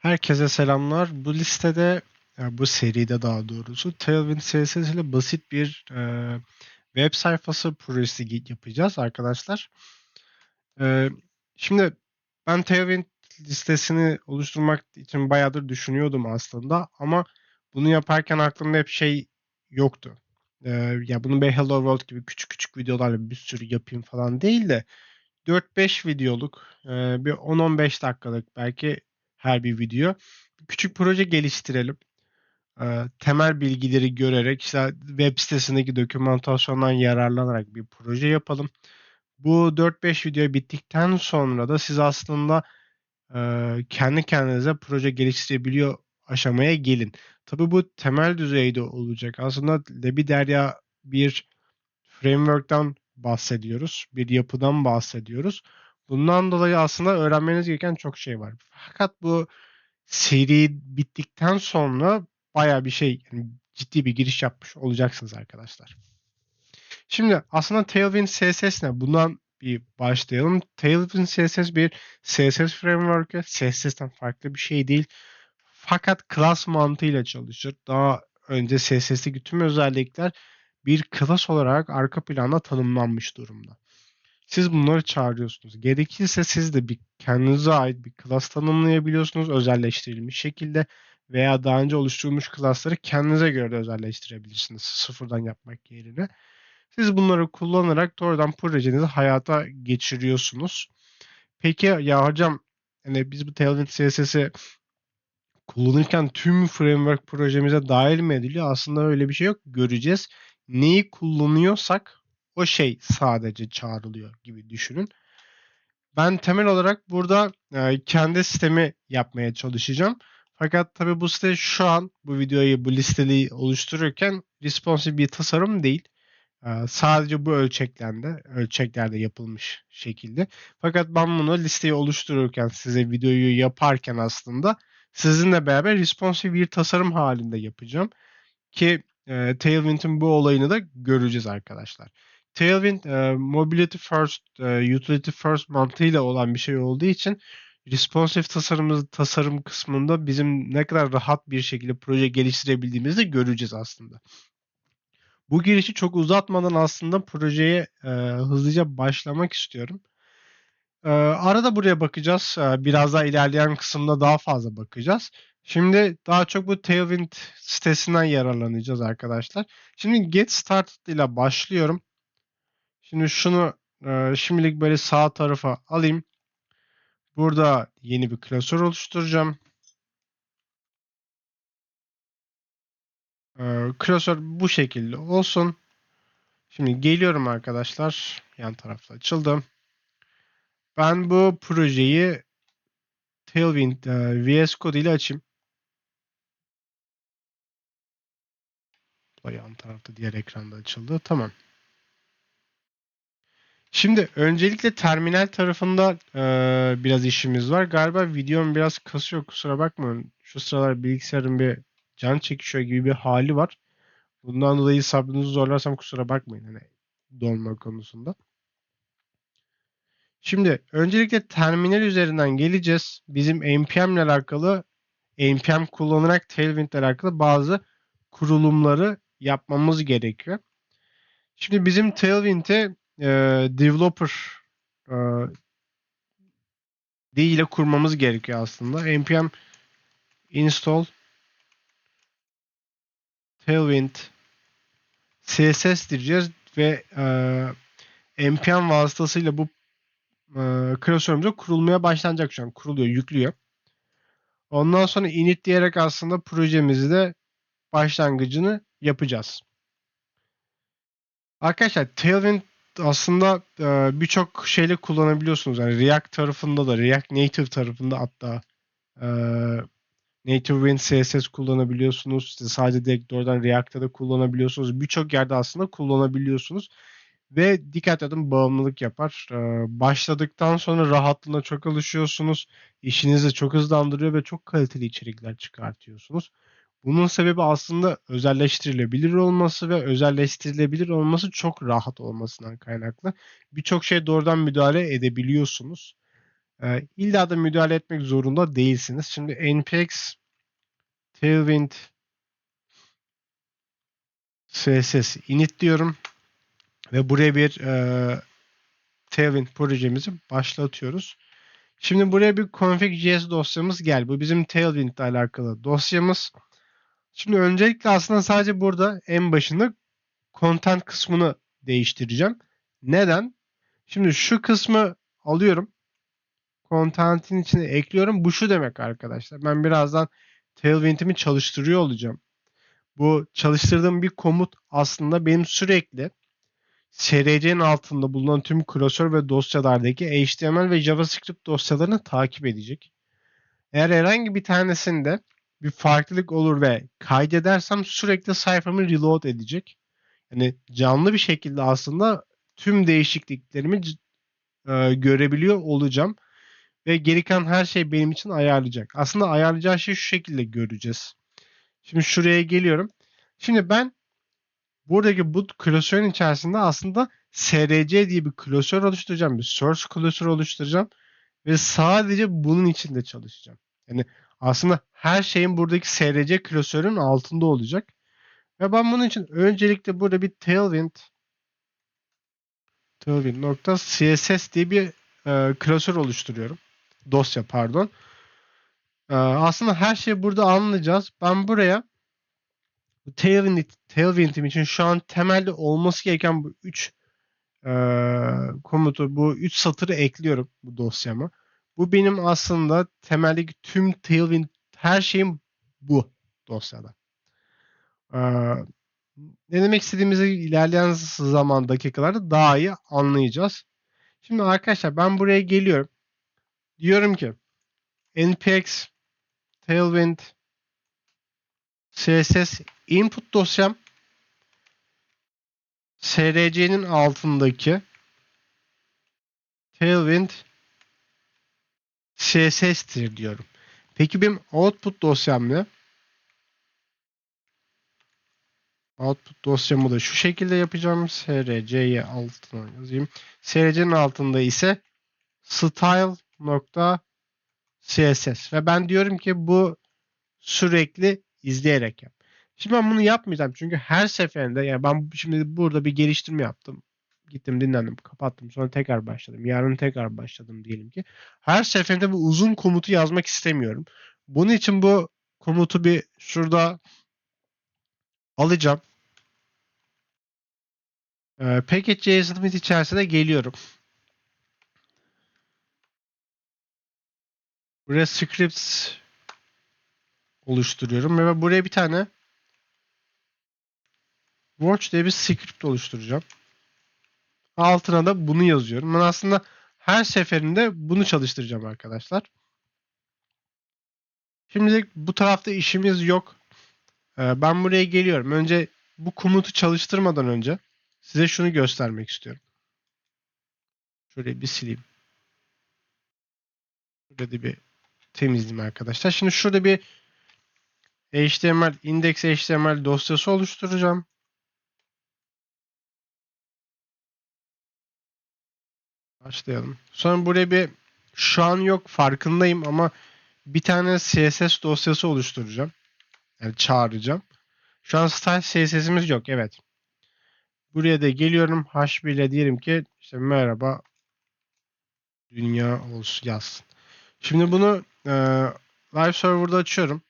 Herkese selamlar. Bu listede, ya bu seride daha doğrusu Tailwind ile basit bir e, web sayfası projesi yapacağız arkadaşlar. E, şimdi ben Tailwind listesini oluşturmak için bayağıdır düşünüyordum aslında ama bunu yaparken aklımda hep şey yoktu. E, ya bunu bir Hello World gibi küçük küçük videolarla bir sürü yapayım falan değil de 4-5 videoluk, e, bir 10-15 dakikalık belki her bir video. Küçük proje geliştirelim. E, temel bilgileri görerek işte web sitesindeki dokümantasyondan yararlanarak bir proje yapalım. Bu 4-5 video bittikten sonra da siz aslında e, kendi kendinize proje geliştirebiliyor aşamaya gelin. Tabii bu temel düzeyde olacak. Aslında Lebiderya bir framework'tan bahsediyoruz. Bir yapıdan bahsediyoruz. Bundan dolayı aslında öğrenmeniz gereken çok şey var. Fakat bu seri bittikten sonra baya bir şey yani ciddi bir giriş yapmış olacaksınız arkadaşlar. Şimdi aslında Tailwind CSS ne? Bundan bir başlayalım. Tailwind CSS bir CSS framework'ı. CSS'ten farklı bir şey değil. Fakat class mantığıyla çalışır. Daha önce CSS'teki tüm özellikler bir class olarak arka planda tanımlanmış durumda. Siz bunları çağırıyorsunuz. Gerekirse siz de bir kendinize ait bir class tanımlayabiliyorsunuz özelleştirilmiş şekilde veya daha önce oluşturulmuş class'ları kendinize göre de özelleştirebilirsiniz sıfırdan yapmak yerine. Siz bunları kullanarak doğrudan projenizi hayata geçiriyorsunuz. Peki ya hocam hani biz bu Tailwind CSS'i kullanırken tüm framework projemize dahil mi ediliyor? Aslında öyle bir şey yok. Göreceğiz. Neyi kullanıyorsak o şey sadece çağrılıyor gibi düşünün. Ben temel olarak burada e, kendi sistemi yapmaya çalışacağım. Fakat tabii bu site şu an bu videoyu bu listeyi oluştururken responsive bir tasarım değil. E, sadece bu ölçeklerde, ölçeklerde yapılmış şekilde. Fakat ben bunu listeyi oluştururken size videoyu yaparken aslında sizinle beraber responsive bir tasarım halinde yapacağım. Ki e, Tailwind'in bu olayını da göreceğiz arkadaşlar. Tailwind e, mobility first, e, utility first mantığıyla olan bir şey olduğu için responsive tasarım, tasarım kısmında bizim ne kadar rahat bir şekilde proje geliştirebildiğimizi göreceğiz aslında. Bu girişi çok uzatmadan aslında projeye e, hızlıca başlamak istiyorum. E, arada buraya bakacağız. E, biraz daha ilerleyen kısımda daha fazla bakacağız. Şimdi daha çok bu Tailwind sitesinden yararlanacağız arkadaşlar. Şimdi Get Started ile başlıyorum. Şimdi şunu e, şimdilik böyle sağ tarafa alayım. Burada yeni bir klasör oluşturacağım. E, klasör bu şekilde olsun. Şimdi geliyorum arkadaşlar. Yan tarafta açıldı. Ben bu projeyi Tailwind e, VS Code ile açayım. Yan tarafta diğer ekranda açıldı. Tamam. Şimdi öncelikle terminal tarafında e, biraz işimiz var. Galiba videom biraz kasıyor kusura bakmayın. Şu sıralar bilgisayarın bir can çekişiyor gibi bir hali var. Bundan dolayı sabrınızı zorlarsam kusura bakmayın hani dolma konusunda. Şimdi öncelikle terminal üzerinden geleceğiz. Bizim npm ile alakalı npm kullanarak Tailwind ile alakalı bazı kurulumları yapmamız gerekiyor. Şimdi bizim Tailwind'e e, developer e, dil ile kurmamız gerekiyor aslında. npm install tailwind css diyeceğiz ve e, npm vasıtasıyla bu e, klasörümüze kurulmaya başlanacak şu an. Kuruluyor, yüklüyor. Ondan sonra init diyerek aslında projemizi de başlangıcını yapacağız. Arkadaşlar Tailwind aslında e, birçok şeyle kullanabiliyorsunuz. Yani React tarafında da, React Native tarafında hatta e, Native Wind CSS kullanabiliyorsunuz. İşte sadece direkt doğrudan React'ta da kullanabiliyorsunuz. Birçok yerde aslında kullanabiliyorsunuz. Ve dikkat edin bağımlılık yapar. E, başladıktan sonra rahatlığına çok alışıyorsunuz. İşinizi çok hızlandırıyor ve çok kaliteli içerikler çıkartıyorsunuz. Bunun sebebi aslında özelleştirilebilir olması ve özelleştirilebilir olması çok rahat olmasından kaynaklı. Birçok şey doğrudan müdahale edebiliyorsunuz. Ee, illa da müdahale etmek zorunda değilsiniz. Şimdi npx tailwind css init diyorum ve buraya bir e, tailwind projemizi başlatıyoruz. Şimdi buraya bir config.js dosyamız gel. Bu bizim tailwind ile alakalı dosyamız. Şimdi öncelikle aslında sadece burada en başında content kısmını değiştireceğim. Neden? Şimdi şu kısmı alıyorum. Content'in içine ekliyorum. Bu şu demek arkadaşlar. Ben birazdan Tailwind'imi çalıştırıyor olacağım. Bu çalıştırdığım bir komut aslında benim sürekli SRC'nin altında bulunan tüm klasör ve dosyalardaki HTML ve JavaScript dosyalarını takip edecek. Eğer herhangi bir tanesinde bir farklılık olur ve kaydedersem sürekli sayfamı reload edecek. Yani canlı bir şekilde aslında tüm değişikliklerimi e, görebiliyor olacağım. Ve geri kalan her şey benim için ayarlayacak. Aslında ayarlayacağı şeyi şu şekilde göreceğiz. Şimdi şuraya geliyorum. Şimdi ben buradaki bu klasörün içerisinde aslında SRC diye bir klasör oluşturacağım. Bir source klasör oluşturacağım. Ve sadece bunun içinde çalışacağım. Yani aslında her şeyin buradaki SRC klasörün altında olacak. Ve ben bunun için öncelikle burada bir tailwind tailwind.css diye bir e, klasör oluşturuyorum. Dosya pardon. E, aslında her şeyi burada anlayacağız. Ben buraya Tailwind, Tailwind'im için şu an temelde olması gereken bu 3 e, komutu, bu 3 satırı ekliyorum bu dosyama. Bu benim aslında temeldeki tüm Tailwind her şeyim bu dosyada. Ee, ne demek istediğimizi ilerleyen zaman dakikalarda daha iyi anlayacağız. Şimdi arkadaşlar ben buraya geliyorum. Diyorum ki npx tailwind css input dosyam src'nin altındaki tailwind CSS'tir diyorum. Peki benim output dosyam ne? Output dosyamı da şu şekilde yapacağım. src'yi altına yazayım. src'nin altında ise style.css ve ben diyorum ki bu sürekli izleyerek yap. Şimdi ben bunu yapmayacağım çünkü her seferinde yani ben şimdi burada bir geliştirme yaptım. Gittim dinlendim kapattım sonra tekrar başladım. Yarın tekrar başladım diyelim ki. Her seferinde bu uzun komutu yazmak istemiyorum. Bunun için bu komutu bir şurada alacağım. Ee, Package.js limit içerisine geliyorum. Buraya scripts oluşturuyorum ve buraya bir tane watch diye bir script oluşturacağım. Altına da bunu yazıyorum. Ben aslında her seferinde bunu çalıştıracağım arkadaşlar. Şimdilik bu tarafta işimiz yok. Ee, ben buraya geliyorum. Önce bu komutu çalıştırmadan önce size şunu göstermek istiyorum. Şöyle bir sileyim. Burada bir temizleyeyim arkadaşlar. Şimdi şurada bir HTML, index HTML dosyası oluşturacağım. Başlayalım. Sonra buraya bir şu an yok farkındayım ama bir tane CSS dosyası oluşturacağım. Yani çağıracağım. Şu an style CSS'imiz yok. Evet. Buraya da geliyorum. H1 ile diyelim ki işte merhaba dünya olsun yazsın. Şimdi bunu e, live server'da açıyorum.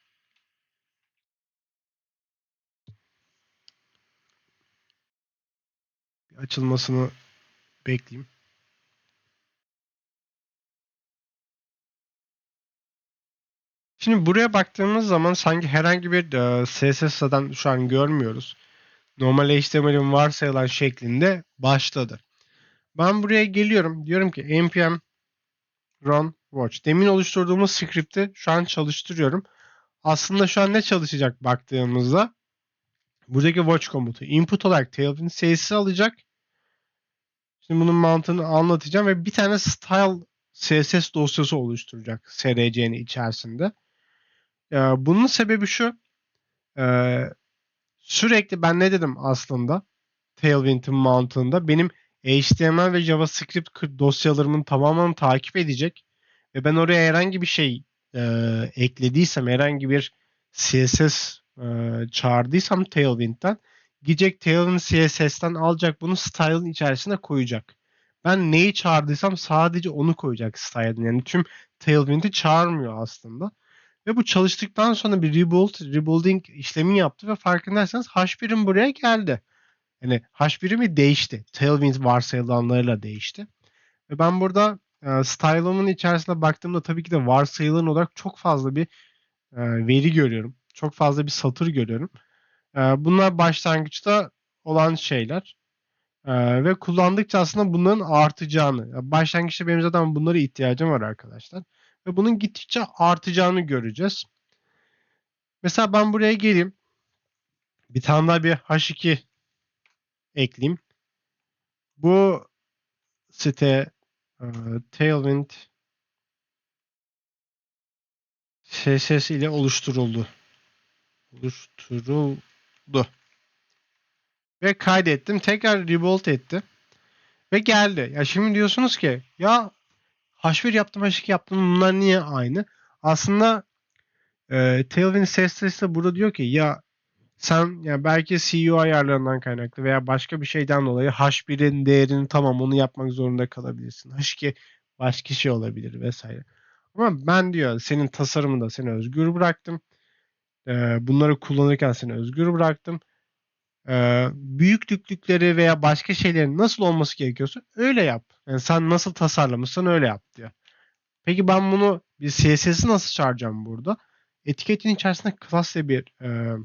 açılmasını bekleyeyim. Şimdi buraya baktığımız zaman sanki herhangi bir e, CSS zaten şu an görmüyoruz. Normal HTML'in varsayılan şeklinde başladı. Ben buraya geliyorum. Diyorum ki npm run watch. Demin oluşturduğumuz script'i şu an çalıştırıyorum. Aslında şu an ne çalışacak baktığımızda buradaki watch komutu input olarak tailwind sayısı alacak. Şimdi bunun mantığını anlatacağım ve bir tane style CSS dosyası oluşturacak src'nin içerisinde. Bunun sebebi şu. Sürekli ben ne dedim aslında Tailwind'in mantığında benim HTML ve JavaScript dosyalarımın tamamını takip edecek ve ben oraya herhangi bir şey e, eklediysem, herhangi bir CSS e, çağırdıysam Tailwind'den gidecek Tailwind CSS'ten alacak bunu style'ın içerisine koyacak. Ben neyi çağırdıysam sadece onu koyacak style'ın. Yani tüm Tailwind'i çağırmıyor aslında. Ve bu çalıştıktan sonra bir rebuild, rebuilding işlemi yaptı ve farkındaysanız H1'in buraya geldi. Yani H1'imi değişti. Tailwind varsayılanlarıyla değişti. Ve ben burada e, style'ımın içerisine baktığımda tabii ki de varsayılan olarak çok fazla bir e, veri görüyorum. Çok fazla bir satır görüyorum. E, bunlar başlangıçta olan şeyler. E, ve kullandıkça aslında bunların artacağını. Başlangıçta benim zaten bunlara ihtiyacım var arkadaşlar. Ve bunun gittikçe artacağını göreceğiz. Mesela ben buraya geleyim. Bir tane daha bir H2 ekleyeyim. Bu site e, Tailwind CSS ile oluşturuldu. Oluşturuldu. Ve kaydettim. Tekrar rebuild etti. Ve geldi. Ya şimdi diyorsunuz ki ya H1 yaptım H2 yaptım bunlar niye aynı? Aslında e, Tailwind CSS de burada diyor ki ya sen ya belki CEO ayarlarından kaynaklı veya başka bir şeyden dolayı H1'in değerini tamam onu yapmak zorunda kalabilirsin. H2 başka şey olabilir vesaire. Ama ben diyor senin tasarımında seni özgür bıraktım. Ee, bunları kullanırken seni özgür bıraktım. Ee, büyüklüklükleri veya başka şeylerin nasıl olması gerekiyorsa öyle yap. Yani sen nasıl tasarlamışsan öyle yap diyor. Peki ben bunu bir CSS'i nasıl çağıracağım burada? Etiketin içerisinde class diye bir e,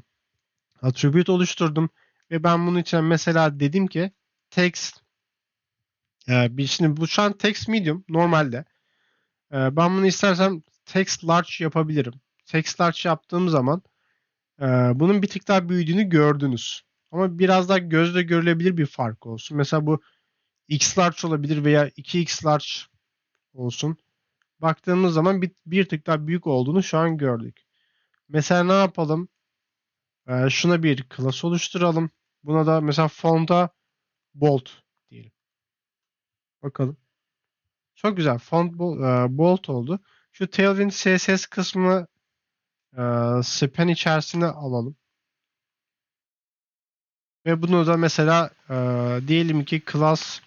attribute oluşturdum. Ve ben bunun için mesela dedim ki text e, şimdi bu şu an text medium normalde. E, ben bunu istersem text large yapabilirim. Text large yaptığım zaman e, bunun bir tık daha büyüdüğünü gördünüz. Ama biraz daha gözle görülebilir bir fark olsun. Mesela bu x large olabilir veya 2x large olsun. Baktığımız zaman bir, bir tık daha büyük olduğunu şu an gördük. Mesela ne yapalım? Ee, şuna bir class oluşturalım. Buna da mesela fonta bold diyelim. Bakalım. Çok güzel. Font e, bold oldu. Şu Tailwind CSS kısmını e, span içerisine alalım. Ve bunu da mesela e, diyelim ki class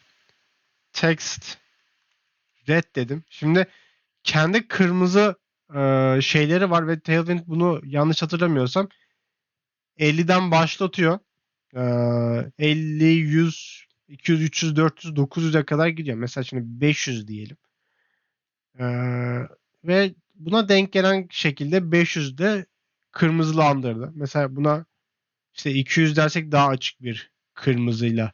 text red dedim. Şimdi kendi kırmızı e, şeyleri var ve Tailwind bunu yanlış hatırlamıyorsam 50'den başlatıyor. E, 50, 100, 200, 300, 400, 900'e kadar gidiyor. Mesela şimdi 500 diyelim. E, ve buna denk gelen şekilde 500'de kırmızılandırdı. Mesela buna işte 200 dersek daha açık bir kırmızıyla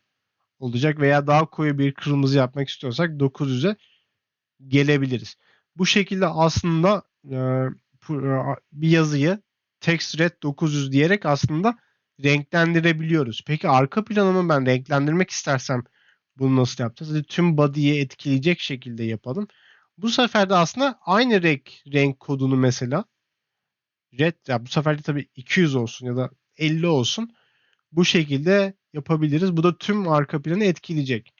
olacak veya daha koyu bir kırmızı yapmak istiyorsak 900'e gelebiliriz. Bu şekilde aslında e, bir yazıyı text red 900 diyerek aslında renklendirebiliyoruz. Peki arka planımı ben renklendirmek istersem bunu nasıl yapacağız? Hadi tüm body'yi etkileyecek şekilde yapalım. Bu sefer de aslında aynı renk renk kodunu mesela red ya bu sefer de tabii 200 olsun ya da 50 olsun. Bu şekilde yapabiliriz. Bu da tüm arka planı etkileyecek.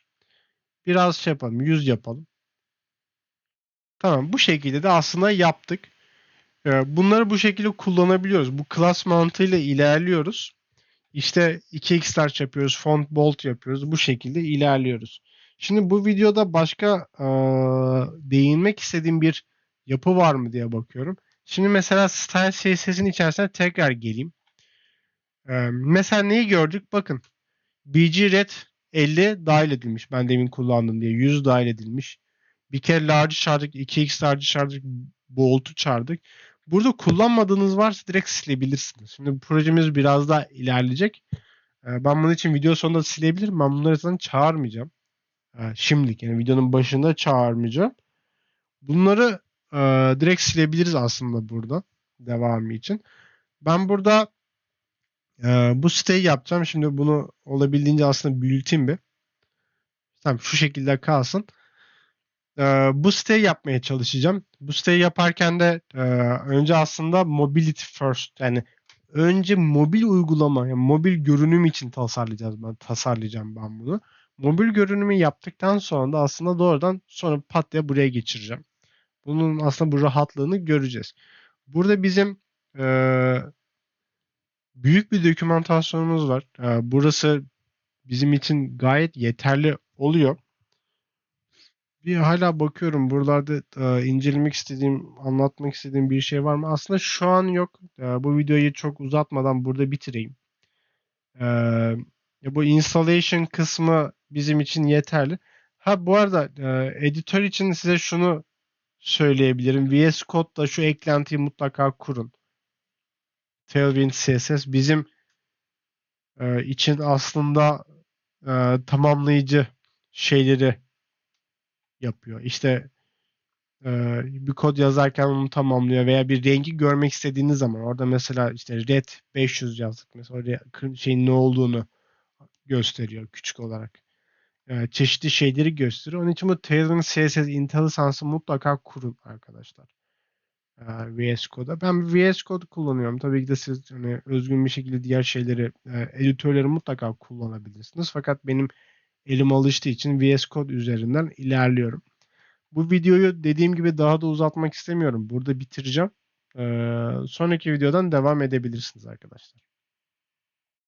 Biraz şey yapalım. 100 yapalım. Tamam. Bu şekilde de aslında yaptık. Ee, bunları bu şekilde kullanabiliyoruz. Bu class mantığıyla ilerliyoruz. İşte 2x large yapıyoruz. Font bold yapıyoruz. Bu şekilde ilerliyoruz. Şimdi bu videoda başka e, değinmek istediğim bir yapı var mı diye bakıyorum. Şimdi mesela style CSS'in içerisine tekrar geleyim. Ee, mesela neyi gördük? Bakın. BG Red 50 dahil edilmiş. Ben demin kullandım diye. 100 dahil edilmiş. Bir kere large çağırdık. 2x large çağırdık. Bolt'u çağırdık. Burada kullanmadığınız varsa direkt silebilirsiniz. Şimdi bu projemiz biraz daha ilerleyecek. Ee, ben bunun için video sonunda silebilirim. Ben bunları zaten çağırmayacağım. Ee, şimdilik yani videonun başında çağırmayacağım. Bunları e, direkt silebiliriz aslında burada. Devamı için. Ben burada ee, bu siteyi yapacağım. Şimdi bunu olabildiğince aslında büyüteyim bir. Tamam şu şekilde kalsın. Ee, bu siteyi yapmaya çalışacağım. Bu siteyi yaparken de e, önce aslında mobility first yani önce mobil uygulama yani mobil görünüm için tasarlayacağız ben tasarlayacağım ben bunu. Mobil görünümü yaptıktan sonra da aslında doğrudan sonra pat diye buraya geçireceğim. Bunun aslında bu rahatlığını göreceğiz. Burada bizim eee, büyük bir dokümantasyonumuz var. Eee, burası bizim için gayet yeterli oluyor. Bir hala bakıyorum buralarda eee, incelemek istediğim, anlatmak istediğim bir şey var mı? Aslında şu an yok. Eee, bu videoyu çok uzatmadan burada bitireyim. Ya bu installation kısmı bizim için yeterli. Ha bu arada eee, editör için size şunu söyleyebilirim. VS Code'da şu eklentiyi mutlaka kurun. Tailwind CSS bizim eee, için aslında eee, tamamlayıcı şeyleri yapıyor. İşte eee, bir kod yazarken onu tamamlıyor veya bir rengi görmek istediğiniz zaman orada mesela işte red 500 yazdık mesela oraya kır- şeyin ne olduğunu gösteriyor küçük olarak. Eee, çeşitli şeyleri gösteriyor. Onun için bu Tailwind CSS IntelliSense'ı mutlaka kurun arkadaşlar. VS Code'a. Ben VS Code kullanıyorum. Tabii ki de siz hani özgün bir şekilde diğer şeyleri, editörleri mutlaka kullanabilirsiniz. Fakat benim elim alıştığı için VS Code üzerinden ilerliyorum. Bu videoyu dediğim gibi daha da uzatmak istemiyorum. Burada bitireceğim. Eee, sonraki videodan devam edebilirsiniz arkadaşlar.